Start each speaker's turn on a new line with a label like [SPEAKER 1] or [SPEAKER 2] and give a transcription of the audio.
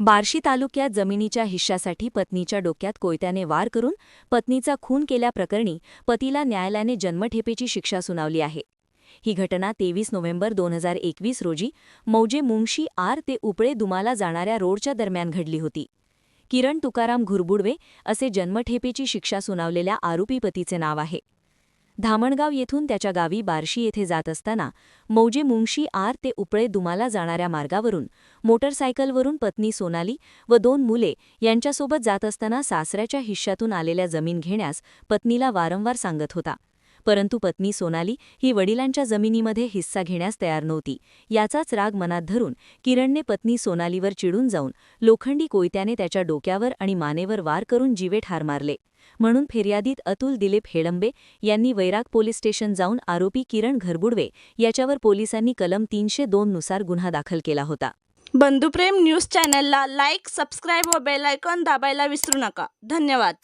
[SPEAKER 1] बार्शी तालुक्यात जमिनीच्या हिश्श्यासाठी पत्नीच्या डोक्यात कोयत्याने वार करून पत्नीचा खून केल्याप्रकरणी पतीला न्यायालयाने जन्मठेपेची शिक्षा सुनावली आहे. ही घटना तेवीस नोव्हेंबर दोन हजार एकवीस रोजी मौजे मुंगशी आर ते उपळे दुमाला जाणाऱ्या रोडच्या दरम्यान घडली होती. किरण तुकाराम घुरबुडवे असे जन्मठेपेची शिक्षा सुनावलेल्या आरोपी पतीचे नाव आहे. धामणगाव येथून त्याच्या गावी बार्शी येथे जात असताना मौजे मुंगशी आर ते उपळे दुमाला जाणाऱ्या मार्गावरून मोटरसायकलवरून पत्नी सोनाली व दोन मुले यांच्यासोबत जात असताना सासऱ्याच्या हिश्श्यातून आलेल्या जमीन घेण्यास पत्नीला वारंवार सांगत होता. परंतु पत्नी सोनाली ही वडिलांच्या जमिनीमध्ये हिस्सा घेण्यास तयार नव्हती. याचाच राग मनात धरून किरणने पत्नी सोनालीवर चिडून जाऊन लोखंडी कोयत्याने त्याच्या डोक्यावर आणि मानेवर वार करून जीवे ठार मारले. म्हणून फिर्यादीत अतुल दिलीप हेळंबे यांनी वैराग पोलीस स्टेशन जाऊन आरोपी किरण घरबुडवे याच्यावर पोलिसांनी कलम तीनशे नुसार गुन्हा दाखल केला होता.
[SPEAKER 2] बंधुप्रेम न्यूज चॅनलला लाईक सबस्क्राईब व बेलायकॉन दाबायला विसरू नका. धन्यवाद.